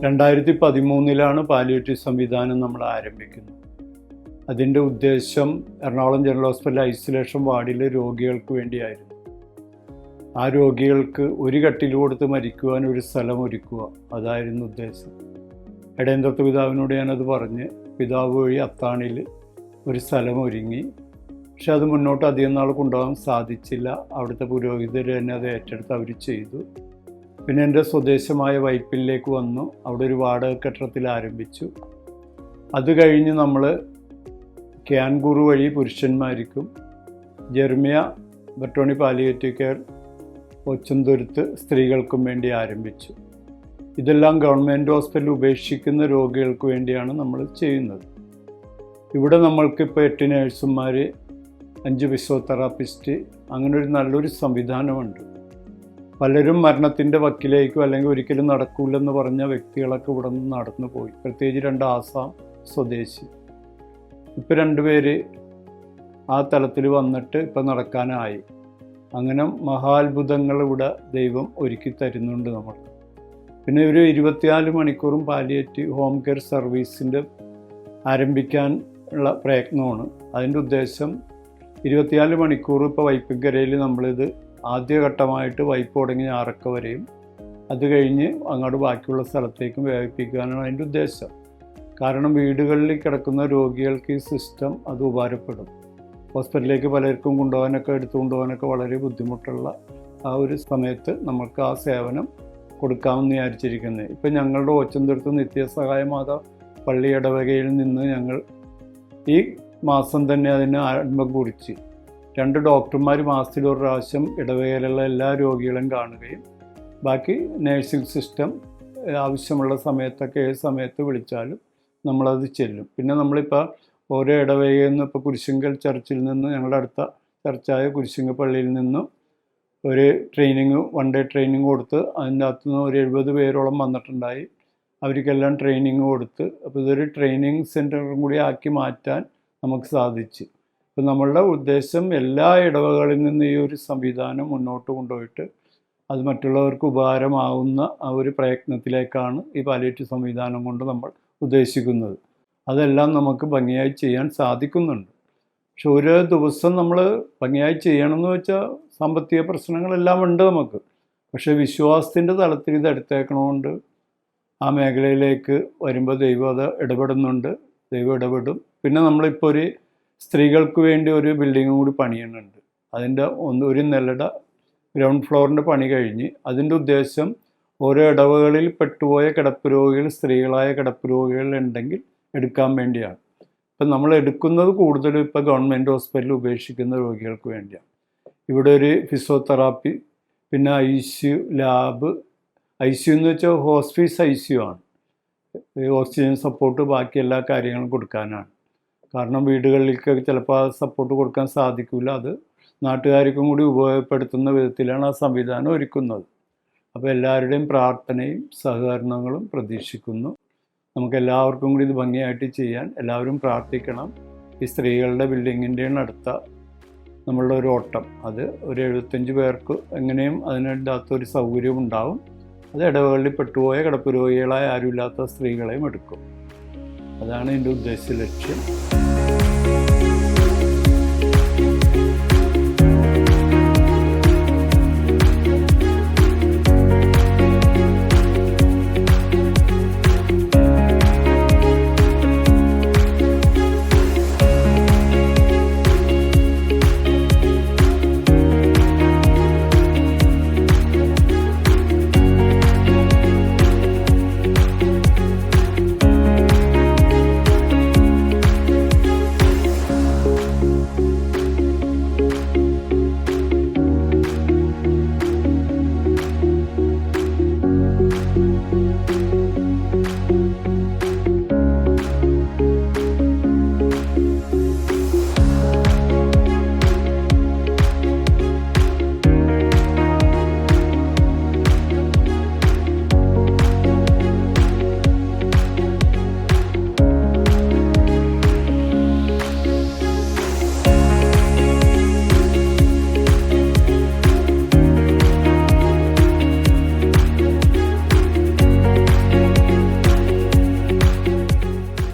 രണ്ടായിരത്തി പതിമൂന്നിലാണ് പാലിയേറ്റീവ് സംവിധാനം നമ്മൾ ആരംഭിക്കുന്നത്. അതിന്റെ ഉദ്ദേശം എറണാകുളം ജനറൽ ഹോസ്പിറ്റൽ ഐസൊലേഷൻ വാർഡിലെ രോഗികൾക്ക് വേണ്ടിയായിരുന്നു. ആ രോഗികൾക്ക് ഒരു കട്ടിൽ കൊടുത്ത് മരിക്കുവാൻ ഒരു സ്ഥലം ഒരുക്കുക അതായിരുന്നു ഉദ്ദേശം. ഇടയന്തത്ത് പിതാവിനോട് ഞാനത് പറഞ്ഞ് പിതാവ് വഴി അത്താണിൽ ഒരു സ്ഥലം ഒരുങ്ങി. പക്ഷെ അത് മുന്നോട്ട് അധികം നാൾ കൊണ്ടുപോകാൻ സാധിച്ചില്ല. അവിടുത്തെ പുരോഹിതർ തന്നെ അത് ഏറ്റെടുത്ത് അവർ ചെയ്തു. പിന്നെ എന്റെ സ്വദേശമായ വൈപ്പിലേക്ക് വന്നു. അവിടെ ഒരു വാടക കെട്ടിടത്തിൽ ആരംഭിച്ചു. അത് കഴിഞ്ഞ് നമ്മൾ ക്യാൻകൂറു വഴി പുരുഷന്മാർക്കും ജെർമിയ ബട്ടോണി പാലിയേറ്റീവ് കെയർ ഒച്ചന്തുരുത്ത് സ്ത്രീകൾക്കും വേണ്ടി ആരംഭിച്ചു. ഇതെല്ലാം ഗവൺമെന്റ് ഹോസ്പിറ്റൽ ഉപേക്ഷിക്കുന്ന രോഗികൾക്ക് വേണ്ടിയാണ് നമ്മൾ ചെയ്യുന്നത്. ഇവിടെ നമ്മൾക്കിപ്പോൾ എട്ട് നേഴ്സുമാർ അഞ്ച് ഫിസിയോതെറാപ്പിസ്റ്റ് അങ്ങനെ ഒരു നല്ലൊരു സംവിധാനമുണ്ട്. പലരും മരണത്തിന്റെ വക്കിലേക്കോ അല്ലെങ്കിൽ ഒരിക്കലും നടക്കൂലെന്ന് പറഞ്ഞ വ്യക്തികളൊക്കെ ഇവിടെ നിന്ന് നടന്നു പോയി. പ്രത്യേകിച്ച് രണ്ട് ആസാം സ്വദേശി. ഇപ്പം രണ്ടുപേര് ആ തലത്തിൽ വന്നിട്ട് ഇപ്പം നടക്കാനായി. അങ്ങനെ മഹാത്ഭുതങ്ങൾ ഇവിടെ ദൈവം ഒരുക്കി തരുന്നുണ്ട് നമ്മൾ. പിന്നെ ഒരു ഇരുപത്തിനാല് മണിക്കൂറും പാലിയേറ്റീവ് ഹോം കെയർ സർവീസിന്റെ ആരംഭിക്കാൻ ഉള്ള പ്രയത്നമാണ്. അതിന്റെ ഉദ്ദേശം ഇരുപത്തിനാല് മണിക്കൂർ ഇപ്പോൾ വൈപ്പിക്കരയിൽ നമ്മളിത് ആദ്യഘട്ടമായിട്ട് വൈപ്പ് തുടങ്ങി ഞാറക്ക വരെയും അത് കഴിഞ്ഞ് അങ്ങോട്ട് ബാക്കിയുള്ള സ്ഥലത്തേക്കും വ്യാപിപ്പിക്കാനാണ് അതിന്റെ ഉദ്ദേശം. കാരണം വീടുകളിൽ കിടക്കുന്ന രോഗികൾക്ക് ഈ സിസ്റ്റം അത് ഉപകാരപ്പെടും. ഹോസ്പിറ്റലിലേക്ക് പലർക്കും കൊണ്ടുപോകാനൊക്കെ എടുത്തു കൊണ്ടുപോകാനൊക്കെ വളരെ ബുദ്ധിമുട്ടുള്ള ആ ഒരു സമയത്ത് നമുക്ക് ആ സേവനം കൊടുക്കാമെന്ന് വിചാരിച്ചിരിക്കുന്നത്. ഇപ്പം ഞങ്ങളുടെ ഓച്ചന്തുരുത്ത് നിത്യസഹായ മാതാ പള്ളി ഇടവകയിൽ നിന്ന് ഞങ്ങൾ ഈ മാസം തന്നെ അതിന് ആരംഭം കുറിച്ച് രണ്ട് ഡോക്ടർമാർ മാസത്തിൽ ഒരു പ്രാവശ്യം ഇടവകയിലുള്ള എല്ലാ രോഗികളും കാണുകയും ബാക്കി നേഴ്സിംഗ് സിസ്റ്റം ആവശ്യമുള്ള സമയത്തൊക്കെ ഏത് സമയത്ത് വിളിച്ചാലും നമ്മളത് ചെല്ലും. പിന്നെ നമ്മളിപ്പോൾ ഓരോ ഇടവകയിൽ നിന്ന് ഇപ്പോൾ കുരിശുങ്കൽ ചർച്ചിൽ നിന്ന് ഞങ്ങളുടെ അടുത്ത ചർച്ചായ കുരിശുങ്കൽ പള്ളിയിൽ നിന്നും ഒരു ട്രെയിനിങ് വൺ ഡേ ട്രെയിനിങ് കൊടുത്ത് അതിന്റെ അകത്തു നിന്ന് ഒരു എഴുപത് പേരോളം വന്നിട്ടുണ്ടായി. അവർക്കെല്ലാം ട്രെയിനിങ് കൊടുത്ത് അപ്പോൾ ഇതൊരു ട്രെയിനിങ് സെന്ററും കൂടി ആക്കി മാറ്റാൻ നമുക്ക് സാധിച്ചു. ഇപ്പം നമ്മളുടെ ഉദ്ദേശം എല്ലാ ഇടവകളിൽ നിന്ന് ഈ ഒരു സംവിധാനം മുന്നോട്ട് കൊണ്ടുപോയിട്ട് അത് മറ്റുള്ളവർക്ക് ഉപകാരമാവുന്ന ആ ഒരു പ്രയത്നത്തിലേക്കാണ് ഈ പാലിയേറ്റീവ് സംവിധാനം കൊണ്ട് നമ്മൾ ഉദ്ദേശിക്കുന്നത്. അതെല്ലാം നമുക്ക് ഭംഗിയായി ചെയ്യാൻ സാധിക്കുന്നുണ്ട്. പക്ഷെ ഒരു ദിവസം നമ്മൾ ഭംഗിയായി ചെയ്യണമെന്ന് വെച്ചാൽ സാമ്പത്തിക പ്രശ്നങ്ങളെല്ലാം ഉണ്ട് നമുക്ക്. പക്ഷേ വിശ്വാസത്തിന്റെ തലത്തിൽ ഇത് എടുത്തേക്കണമുണ്ട് ആ മേഖലയിലേക്ക് വരുമ്പോൾ ദൈവം അത് ഇടപെടുന്നുണ്ട്. ദൈവം ഇടപെടും. പിന്നെ നമ്മളിപ്പോൾ ഒരു സ്ത്രീകൾക്ക് വേണ്ടി ഒരു ബിൽഡിങ്ങും കൂടി പണിയുന്നുണ്ട്. അതിന്റെ ഒന്ന് ഒരു നിലയുടെ ഗ്രൗണ്ട് ഫ്ലോറിന്റെ പണി കഴിഞ്ഞ് അതിന്റെ ഉദ്ദേശം ഓരോ ഇടവകളിൽ പെട്ടുപോയ കിടപ്പ് രോഗികൾ സ്ത്രീകളായ കിടപ്പ് രോഗികൾ ഉണ്ടെങ്കിൽ എടുക്കാൻ വേണ്ടിയാണ്. ഇപ്പം നമ്മൾ എടുക്കുന്നത് കൂടുതലും ഇപ്പോൾ ഗവൺമെന്റ് ഹോസ്പിറ്റലിൽ ഉപേക്ഷിക്കുന്ന രോഗികൾക്ക് വേണ്ടിയാണ്. ഇവിടെ ഒരു ഫിസിയോതെറാപ്പി പിന്നെ I C U lab I C U എന്ന് വെച്ചാൽ ഹോസ്പീസ് ഐ സി യു ആണ്. ഓക്സിജൻ സപ്പോർട്ട് ബാക്കി എല്ലാ കാര്യങ്ങളും കൊടുക്കാനാണ്. കാരണം വീടുകളിലേക്ക് ചിലപ്പോൾ ആ സപ്പോർട്ട് കൊടുക്കാൻ സാധിക്കില്ല അത് നാട്ടുകാർക്കും കൂടി ഉപയോഗപ്പെടുത്തുന്ന വിധത്തിലാണ് ആ സംവിധാനം ഒരുക്കുന്നത്. അപ്പോൾ എല്ലാവരുടെയും പ്രാർത്ഥനയും സഹകരണങ്ങളും പ്രതീക്ഷിക്കുന്നു. നമുക്ക് എല്ലാവർക്കും കൂടി ഇത് ഭംഗിയായിട്ട് ചെയ്യാൻ എല്ലാവരും പ്രാർത്ഥിക്കണം. ഈ സ്ത്രീകളുടെ ബിൽഡിങ്ങിന്റെയും അടുത്ത നമ്മളുടെ ഒരു ഓട്ടം. അത് ഒരു എഴുപത്തഞ്ച് പേർക്ക് എങ്ങനെയും അതിനകത്ത് ഒരു സൗകര്യം ഉണ്ടാവും. അത് ഇടവകളിൽ പെട്ടുപോയ കിടപ്പ് രോഗികളായ ആരുമില്ലാത്ത സ്ത്രീകളെയും എടുക്കും. അതാണ് എന്റെ ഉദ്ദേശ ലക്ഷ്യം.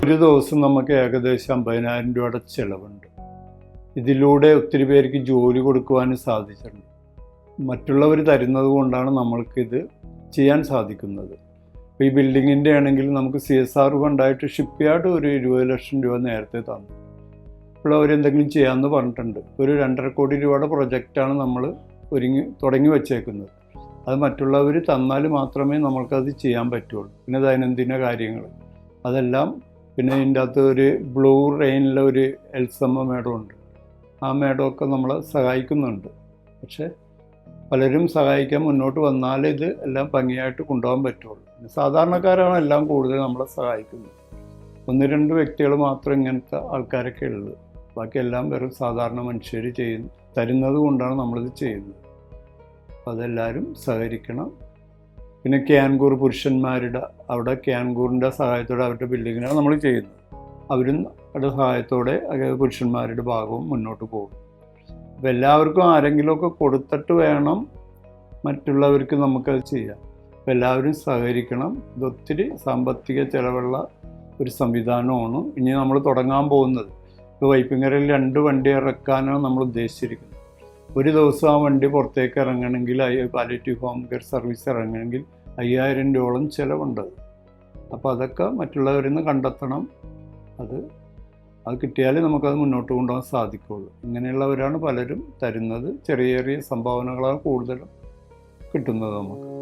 ഒരു ദിവസം നമുക്ക് ഏകദേശം അമ്പതിനായിരം രൂപയുടെ ചിലവുണ്ട്. ഇതിലൂടെ ഒത്തിരി പേർക്ക് ജോലി കൊടുക്കുവാനും സാധിച്ചിട്ടുണ്ട്. മറ്റുള്ളവർ തരുന്നത് കൊണ്ടാണ് നമ്മൾക്കിത് ചെയ്യാൻ സാധിക്കുന്നത്. ഇപ്പോൾ ഈ ബിൽഡിങ്ങിന്റെ ആണെങ്കിൽ നമുക്ക് സി എസ് ആർ ഫണ്ടായിട്ട് ഷിപ്പ് യാർഡ് ഒരു ഇരുപത് ലക്ഷം രൂപ നേരത്തെ തന്നു. ഇപ്പോൾ അവരെന്തെങ്കിലും ചെയ്യാമെന്ന് പറഞ്ഞിട്ടുണ്ട്. ഒരു രണ്ടര കോടി രൂപയുടെ പ്രൊജക്റ്റാണ് നമ്മൾ ഒരുങ്ങി തുടങ്ങി വച്ചേക്കുന്നത്. അത് മറ്റുള്ളവർ തന്നാൽ മാത്രമേ നമ്മൾക്കത് ചെയ്യാൻ പറ്റുള്ളൂ. പിന്നെ ദൈനംദിന കാര്യങ്ങൾ അതെല്ലാം പിന്നെ ഇതിന്റെ അകത്ത് ഒരു ബ്ലൂ റെയിനിലെ ഒരു എൽസമ്മ മേഡമുണ്ട് ആ മേഡമൊക്കെ നമ്മളെ സഹായിക്കുന്നുണ്ട്. പക്ഷേ പലരും സഹായിക്കാൻ മുന്നോട്ട് വന്നാലേ ഇത് എല്ലാം ഭംഗിയായിട്ട് കൊണ്ടുപോകാൻ പറ്റുള്ളൂ. സാധാരണക്കാരാണ് എല്ലാം കൂടുതൽ നമ്മളെ സഹായിക്കുന്നത്. ഒന്ന് രണ്ട് വ്യക്തികൾ മാത്രം ഇങ്ങനത്തെ ആൾക്കാരൊക്കെ ഉള്ളത് ബാക്കി എല്ലാം വെറും സാധാരണ മനുഷ്യർ ചെയ്യുന്നു തരുന്നത് കൊണ്ടാണ് നമ്മളിത് ചെയ്യുന്നത്. അപ്പോൾ അതെല്ലാവരും സഹകരിക്കണം. പിന്നെ ക്യാൻകൂർ പുരുഷന്മാരുടെ അവിടെ ക്യാൻകൂറിന്റെ സഹായത്തോടെ അവരുടെ ബിൽഡിങ്ങിനാണ് നമ്മൾ ചെയ്യുന്നത്. അവരും അവരുടെ സഹായത്തോടെ പുരുഷന്മാരുടെ ഭാഗവും മുന്നോട്ട് പോകും. അപ്പോൾ എല്ലാവർക്കും ആരെങ്കിലുമൊക്കെ കൊടുത്തിട്ട് വേണം മറ്റുള്ളവർക്ക് നമുക്കത് ചെയ്യാം അപ്പോൾ എല്ലാവരും സഹകരിക്കണം. ഇതൊത്തിരി സാമ്പത്തിക ചിലവുള്ള ഒരു സംവിധാനമാണ് ഇനി നമ്മൾ തുടങ്ങാൻ പോകുന്നത്. ഇപ്പോൾ വൈപ്പിങ്ങരയിൽ രണ്ട് വണ്ടി ഇറക്കാനാണ് നമ്മൾ ഉദ്ദേശിച്ചിരിക്കുന്നത്. ഒരു ദിവസം ആ വണ്ടി പുറത്തേക്ക് ഇറങ്ങണമെങ്കിൽ പാലിറ്റീവ് ഹോം കെയർ സർവീസ് ഇറങ്ങണമെങ്കിൽ അയ്യായിരം രൂപയോളം ചിലവുണ്ട്. അപ്പോൾ അതൊക്കെ മറ്റുള്ളവരിൽ നിന്ന് കണ്ടെത്തണം. അത് അത് കിട്ടിയാലേ നമുക്കത് മുന്നോട്ട് കൊണ്ടുപോകാൻ സാധിക്കുകയുള്ളൂ. ഇങ്ങനെയുള്ളവരാണ് പലരും തരുന്നത്. ചെറിയ ചെറിയ സംഭാവനകളാണ് കൂടുതലും കിട്ടുന്നത് നമുക്ക്.